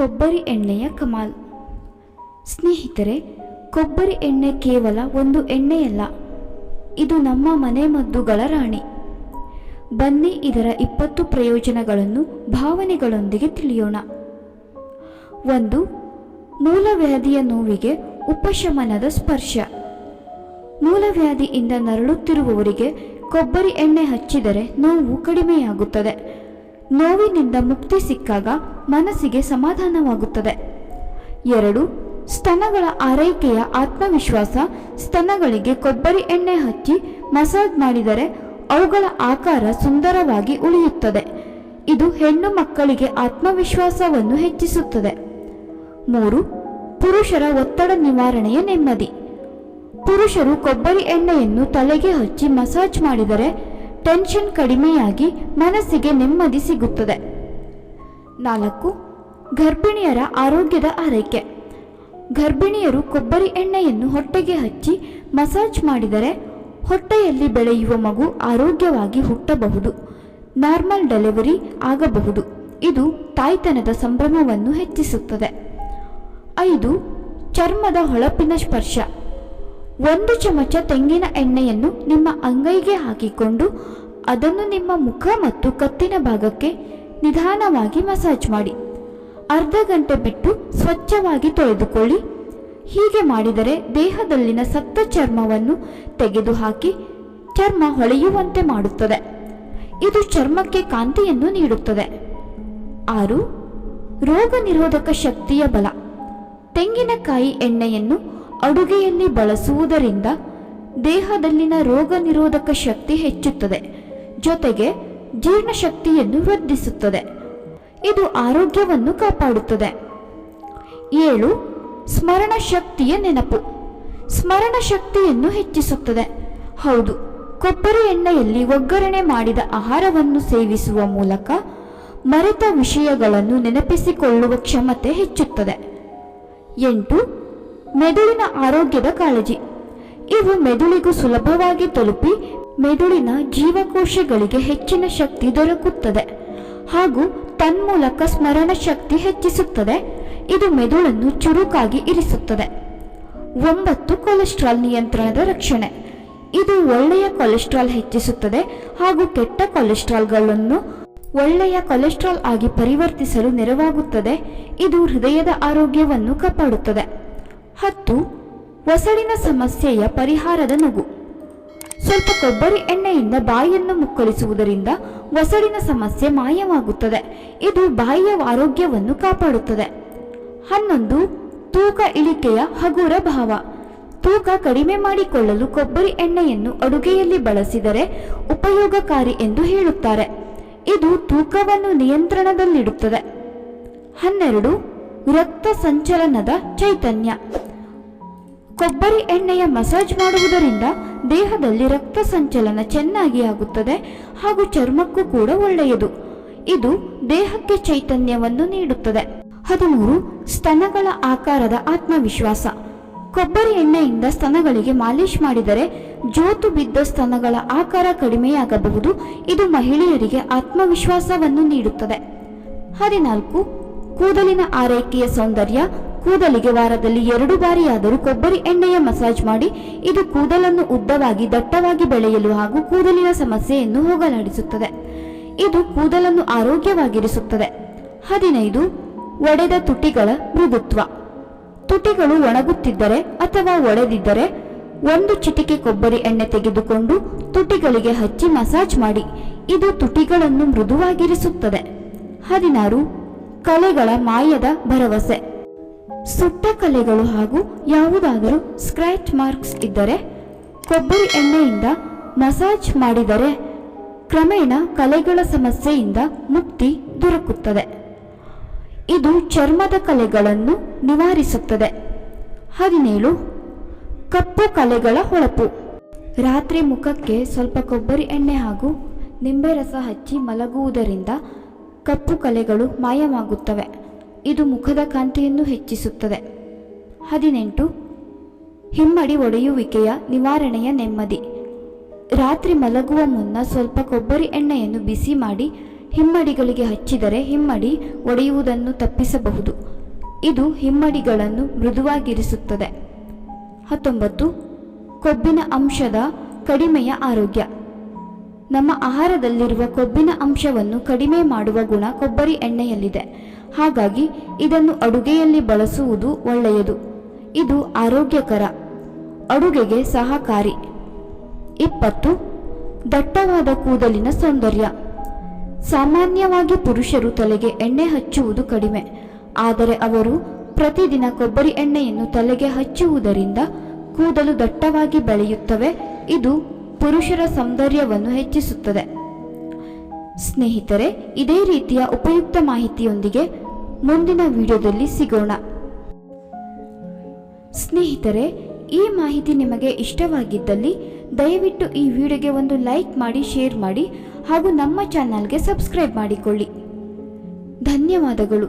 ಕೊಬ್ಬರಿ ಎಣ್ಣೆಯ ಕಮಾಲ್. ಸ್ನೇಹಿತರೆ, ಕೊಬ್ಬರಿ ಎಣ್ಣೆ ಕೇವಲ ಒಂದು ಎಣ್ಣೆಯಲ್ಲ, ಇದು ನಮ್ಮ ಮನೆಮದ್ದುಗಳ ರಾಣಿ. ಬನ್ನಿ ಇದರ ಇಪ್ಪತ್ತು ಪ್ರಯೋಜನಗಳನ್ನು ಭಾವನೆಗಳೊಂದಿಗೆ ತಿಳಿಯೋಣ. ಒಂದು, ಮೂಲವ್ಯಾಧಿಯ ನೋವಿಗೆ ಉಪಶಮನದ ಸ್ಪರ್ಶ. ಮೂಲವ್ಯಾಧಿಯಿಂದ ನರಳುತ್ತಿರುವವರಿಗೆ ಕೊಬ್ಬರಿ ಎಣ್ಣೆ ಹಚ್ಚಿದರೆ ನೋವು ಕಡಿಮೆಯಾಗುತ್ತದೆ. ನೋವಿನಿಂದ ಮುಕ್ತಿ ಸಿಕ್ಕಾಗ ಮನಸ್ಸಿಗೆ ಸಮಾಧಾನವಾಗುತ್ತದೆ. ಎರಡು, ಸ್ತನಗಳ ಆರೈಕೆಯ ಆತ್ಮವಿಶ್ವಾಸ, ಸ್ತನಗಳಿಗೆ ಕೊಬ್ಬರಿ ಎಣ್ಣೆ ಹಚ್ಚಿ ಮಸಾಜ್ ಮಾಡಿದರೆ ಅವುಗಳ ಆಕಾರ ಸುಂದರವಾಗಿ ಉಳಿಯುತ್ತದೆ. ಇದು ಹೆಣ್ಣು ಮಕ್ಕಳಿಗೆ ಆತ್ಮವಿಶ್ವಾಸವನ್ನು ಹೆಚ್ಚಿಸುತ್ತದೆ. ಮೂರು, ಪುರುಷರ ಒತ್ತಡ ನಿವಾರಣೆಯ ನೆಮ್ಮದಿ. ಪುರುಷರು ಕೊಬ್ಬರಿ ಎಣ್ಣೆಯನ್ನು ತಲೆಗೆ ಹಚ್ಚಿ ಮಸಾಜ್ ಮಾಡಿದರೆ ಟೆನ್ಷನ್ ಕಡಿಮೆಯಾಗಿ ಮನಸ್ಸಿಗೆ ನೆಮ್ಮದಿ ಸಿಗುತ್ತದೆ. ನಾಲ್ಕು, ಗರ್ಭಿಣಿಯರ ಆರೋಗ್ಯದ ಆರೈಕೆ. ಗರ್ಭಿಣಿಯರು ಕೊಬ್ಬರಿ ಎಣ್ಣೆಯನ್ನು ಹೊಟ್ಟೆಗೆ ಹಚ್ಚಿ ಮಸಾಜ್ ಮಾಡಿದರೆ ಹೊಟ್ಟೆಯಲ್ಲಿ ಬೆಳೆಯುವ ಮಗು ಆರೋಗ್ಯವಾಗಿ ಹುಟ್ಟಬಹುದು. ನಾರ್ಮಲ್ ಡೆಲಿವರಿ ಆಗಬಹುದು. ಇದು ತಾಯ್ತನದ ಸಂಭ್ರಮವನ್ನು ಹೆಚ್ಚಿಸುತ್ತದೆ. ಐದು, ಚರ್ಮದ ಹೊಳಪಿನ ಸ್ಪರ್ಶ. ಒಂದು ಚಮಚ ತೆಂಗಿನ ಎಣ್ಣೆಯನ್ನು ನಿಮ್ಮ ಅಂಗೈಗೆ ಹಾಕಿಕೊಂಡು ಅದನ್ನು ನಿಮ್ಮ ಮುಖ ಮತ್ತು ಕತ್ತಿನ ಭಾಗಕ್ಕೆ ನಿಧಾನವಾಗಿ ಮಸಾಜ್ ಮಾಡಿ. ಅರ್ಧ ಗಂಟೆ ಬಿಟ್ಟು ಸ್ವಚ್ಛವಾಗಿ ತೊಳೆದುಕೊಳ್ಳಿ. ಹೀಗೆ ಮಾಡಿದರೆ ದೇಹದಲ್ಲಿನ ಸತ್ತ ಚರ್ಮವನ್ನು ತೆಗೆದುಹಾಕಿ ಚರ್ಮ ಹೊಳೆಯುವಂತೆ ಮಾಡುತ್ತದೆ. ಇದು ಚರ್ಮಕ್ಕೆ ಕಾಂತಿಯನ್ನು ನೀಡುತ್ತದೆ. ಆರು ರೋಗ ನಿರೋಧಕ ಶಕ್ತಿಯ ಬಲ. ತೆಂಗಿನಕಾಯಿ ಎಣ್ಣೆಯನ್ನು ಅಡುಗೆಯಲ್ಲಿ ಬಳಸುವುದರಿಂದ ದೇಹದಲ್ಲಿನ ರೋಗ ನಿರೋಧಕ ಶಕ್ತಿ ಹೆಚ್ಚುತ್ತದೆ. ಜೊತೆಗೆ ಜೀರ್ಣಶಕ್ತಿಯನ್ನು ವೃದ್ಧಿಸುತ್ತದೆ. ಇದು ಆರೋಗ್ಯವನ್ನು ಕಾಪಾಡುತ್ತದೆ. ಏಳು ಸ್ಮರಣ ಶಕ್ತಿಯ ನೆನಪು. ಸ್ಮರಣ ಶಕ್ತಿಯನ್ನು ಹೆಚ್ಚಿಸುತ್ತದೆ. ಹೌದು, ಕೊಬ್ಬರಿ ಎಣ್ಣೆಯಲ್ಲಿ ಒಗ್ಗರಣೆ ಮಾಡಿದ ಆಹಾರವನ್ನು ಸೇವಿಸುವ ಮೂಲಕ ಮರೆತ ವಿಷಯಗಳನ್ನು ನೆನಪಿಸಿಕೊಳ್ಳುವ ಕ್ಷಮತೆ ಹೆಚ್ಚುತ್ತದೆ. ಎಂಟು ಮೆದುಳಿನ ಆರೋಗ್ಯದ ಕಾಳಜಿ. ಇವು ಮೆದುಳಿಗೂ ಸುಲಭವಾಗಿ ತಲುಪಿ ಮೆದುಳಿನ ಜೀವಕೋಶಗಳಿಗೆ ಹೆಚ್ಚಿನ ಶಕ್ತಿ ದೊರಕುತ್ತದೆ. ಹಾಗೂ ತನ್ಮೂಲಕ ಸ್ಮರಣ ಶಕ್ತಿ ಹೆಚ್ಚಿಸುತ್ತದೆ. ಇದು ಮೆದುಳನ್ನು ಚುರುಕಾಗಿ ಇರಿಸುತ್ತದೆ. ಒಂಬತ್ತು ಕೊಲೆಸ್ಟ್ರಾಲ್ ನಿಯಂತ್ರಣದ ರಕ್ಷಣೆ. ಇದು ಒಳ್ಳೆಯ ಕೊಲೆಸ್ಟ್ರಾಲ್ ಹೆಚ್ಚಿಸುತ್ತದೆ ಹಾಗೂ ಕೆಟ್ಟ ಕೊಲೆಸ್ಟ್ರಾಲ್ಗಳನ್ನು ಒಳ್ಳೆಯ ಕೊಲೆಸ್ಟ್ರಾಲ್ ಆಗಿ ಪರಿವರ್ತಿಸಲು ನೆರವಾಗುತ್ತದೆ. ಇದು ಹೃದಯದ ಆರೋಗ್ಯವನ್ನು ಕಾಪಾಡುತ್ತದೆ. ಹತ್ತು ಒಸಡಿನ ಸಮಸ್ಯೆಯ ಪರಿಹಾರದ ನಗು. ಸ್ವಲ್ಪ ಕೊಬ್ಬರಿ ಎಣ್ಣೆಯಿಂದ ಬಾಯಿಯನ್ನು ಮುಕ್ಕಳಿಸುವುದರಿಂದ ಒಸಡಿನ ಸಮಸ್ಯೆ ಮಾಯವಾಗುತ್ತದೆ. ಇದು ಬಾಯಿಯ ಆರೋಗ್ಯವನ್ನು ಕಾಪಾಡುತ್ತದೆ. ಹನ್ನೊಂದು, ತೂಕ ಇಳಿಕೆಯ ಹಗುರ ಭಾವ. ತೂಕ ಕಡಿಮೆ ಮಾಡಿಕೊಳ್ಳಲು ಕೊಬ್ಬರಿ ಎಣ್ಣೆಯನ್ನು ಅಡುಗೆಯಲ್ಲಿ ಬಳಸಿದರೆ ಉಪಯೋಗಕಾರಿ ಎಂದು ಹೇಳುತ್ತಾರೆ. ಇದು ತೂಕವನ್ನು ನಿಯಂತ್ರಣದಲ್ಲಿಡುತ್ತದೆ. ಹನ್ನೆರಡು, ರಕ್ತ ಸಂಚಲನದ ಚೈತನ್ಯ. ಕೊಬ್ಬರಿ ಎಣ್ಣೆಯ ಮಸಾಜ್ ಮಾಡುವುದರಿಂದ ದೇಹದಲ್ಲಿ ರಕ್ತ ಸಂಚಲನ ಚೆನ್ನಾಗಿ ಆಗುತ್ತದೆ ಹಾಗೂ ಚರ್ಮಕ್ಕೂ ಕೂಡ ಒಳ್ಳೆಯದು. ಇದು ದೇಹಕ್ಕೆ ಚೈತನ್ಯವನ್ನು ನೀಡುತ್ತದೆ. ಹದಿಮೂರು, ಸ್ತನಗಳ ಆಕಾರದ ಆತ್ಮವಿಶ್ವಾಸ. ಕೊಬ್ಬರಿ ಎಣ್ಣೆಯಿಂದ ಸ್ತನಗಳಿಗೆ ಮಾಲಿಶ್ ಮಾಡಿದರೆ ಜೋತು ಬಿದ್ದ ಸ್ತನಗಳ ಆಕಾರ ಕಡಿಮೆಯಾಗಬಹುದು. ಇದು ಮಹಿಳೆಯರಿಗೆ ಆತ್ಮವಿಶ್ವಾಸವನ್ನು ನೀಡುತ್ತದೆ. ಹದಿನಾಲ್ಕು, ಕೂದಲಿನ ಆರೈಕೆಯ ಸೌಂದರ್ಯ. ಕೂದಲಿಗೆ ವಾರದಲ್ಲಿ ಎರಡು ಬಾರಿಯಾದರೂ ಕೊಬ್ಬರಿ ಎಣ್ಣೆಯ ಮಸಾಜ್ ಮಾಡಿ, ಇದು ಕೂದಲನ್ನು ಉದ್ದವಾಗಿ ದಟ್ಟವಾಗಿ ಬೆಳೆಯಲು ಹಾಗೂ ಕೂದಲಿನ ಸಮಸ್ಯೆಯನ್ನು ಹೋಗಲಾಡಿಸುತ್ತದೆ. ಇದು ಕೂದಲನ್ನು ಆರೋಗ್ಯವಾಗಿರಿಸುತ್ತದೆ. ಹದಿನೈದು, ಒಡೆದ ತುಟಿಗಳ ಮೃದುತ್ವ. ತುಟಿಗಳು ಒಣಗುತ್ತಿದ್ದರೆ ಅಥವಾ ಒಡೆದಿದ್ದರೆ, ಒಂದು ಚಿಟಿಕೆ ಕೊಬ್ಬರಿ ಎಣ್ಣೆ ತೆಗೆದುಕೊಂಡು ತುಟಿಗಳಿಗೆ ಹಚ್ಚಿ ಮಸಾಜ್ ಮಾಡಿ, ಇದು ತುಟಿಗಳನ್ನು ಮೃದುವಾಗಿರಿಸುತ್ತದೆ. ಹದಿನಾರು, ಕಲೆಗಳ ಮಾಯದ ಭರವಸೆ. ಸುಟ್ಟ ಕಲೆಗಳು ಹಾಗೂ ಯಾವುದಾದರೂ ಸ್ಕ್ರ್ಯಾಚ್ ಮಾರ್ಕ್ಸ್ ಇದ್ದರೆ ಕೊಬ್ಬರಿ ಎಣ್ಣೆಯಿಂದ ಮಸಾಜ್ ಮಾಡಿದರೆ ಕ್ರಮೇಣ ಕಲೆಗಳ ಸಮಸ್ಯೆಯಿಂದ ಮುಕ್ತಿ ದೊರಕುತ್ತದೆ. ಇದು ಚರ್ಮದ ಕಲೆಗಳನ್ನು ನಿವಾರಿಸುತ್ತದೆ. ಹದಿನೇಳು, ಕಪ್ಪು ಕಲೆಗಳ ಹೊಳಪು. ರಾತ್ರಿ ಮುಖಕ್ಕೆ ಸ್ವಲ್ಪ ಕೊಬ್ಬರಿ ಎಣ್ಣೆ ಹಾಗೂ ನಿಂಬೆ ರಸ ಹಚ್ಚಿ ಮಲಗುವುದರಿಂದ ಕಪ್ಪು ಕಲೆಗಳು ಮಾಯವಾಗುತ್ತವೆ. ಇದು ಮುಖದ ಕಾಂತಿಯನ್ನು ಹೆಚ್ಚಿಸುತ್ತದೆ. ಹದಿನೆಂಟು, ಹಿಮ್ಮಡಿ ಒಡೆಯುವಿಕೆಯ ನಿವಾರಣೆಯ ನೆಮ್ಮದಿ. ರಾತ್ರಿ ಮಲಗುವ ಮುನ್ನ ಸ್ವಲ್ಪ ಕೊಬ್ಬರಿ ಎಣ್ಣೆಯನ್ನು ಬಿಸಿ ಮಾಡಿ ಹಿಮ್ಮಡಿಗಳಿಗೆ ಹಚ್ಚಿದರೆ ಹಿಮ್ಮಡಿ ಒಡೆಯುವುದನ್ನು ತಪ್ಪಿಸಬಹುದು. ಇದು ಹಿಮ್ಮಡಿಗಳನ್ನು ಮೃದುವಾಗಿರಿಸುತ್ತದೆ. ಹತ್ತೊಂಬತ್ತು, ಕೊಬ್ಬಿನ ಅಂಶದ ಕಡಿಮೆಯ ಆರೋಗ್ಯ. ನಮ್ಮ ಆಹಾರದಲ್ಲಿರುವ ಕೊಬ್ಬಿನ ಅಂಶವನ್ನು ಕಡಿಮೆ ಮಾಡುವ ಗುಣ ಕೊಬ್ಬರಿ ಎಣ್ಣೆಯಲ್ಲಿದೆ. ಹಾಗಾಗಿ ಇದನ್ನು ಅಡುಗೆಯಲ್ಲಿ ಬಳಸುವುದು ಒಳ್ಳೆಯದು. ಇದು ಆರೋಗ್ಯಕರ. ಅಡುಗೆಗೆ ಸಹಕಾರಿ. ಇಪ್ಪತ್ತು. ದಟ್ಟವಾದ ಕೂದಲಿನ ಸೌಂದರ್ಯ. ಸಾಮಾನ್ಯವಾಗಿ ಪುರುಷರು ತಲೆಗೆ ಎಣ್ಣೆ ಹಚ್ಚುವುದು ಕಡಿಮೆ. ಆದರೆ ಅವರು ಪ್ರತಿದಿನ ಕೊಬ್ಬರಿ ಎಣ್ಣೆಯನ್ನು ತಲೆಗೆ ಹಚ್ಚುವುದರಿಂದ ಕೂದಲು ದಟ್ಟವಾಗಿ ಬೆಳೆಯುತ್ತವೆ. ಇದು ಪುರುಷರ ಸೌಂದರ್ಯವನ್ನು ಹೆಚ್ಚಿಸುತ್ತದೆ. ಸ್ನೇಹಿತರೆ, ಇದೇ ರೀತಿಯ ಉಪಯುಕ್ತ ಮಾಹಿತಿಯೊಂದಿಗೆ ಮುಂದಿನ ವಿಡಿಯೋದಲ್ಲಿ ಸಿಗೋಣ. ಸ್ನೇಹಿತರೆ, ಈ ಮಾಹಿತಿ ನಿಮಗೆ ಇಷ್ಟವಾಗಿದ್ದಲ್ಲಿ ದಯವಿಟ್ಟು ಈ ವಿಡಿಯೋಗೆ ಒಂದು ಲೈಕ್ ಮಾಡಿ, ಶೇರ್ ಮಾಡಿ ಹಾಗೂ ನಮ್ಮ ಚಾನಲ್ಗೆ ಸಬ್ಸ್ಕ್ರೈಬ್ ಮಾಡಿಕೊಳ್ಳಿ. ಧನ್ಯವಾದಗಳು.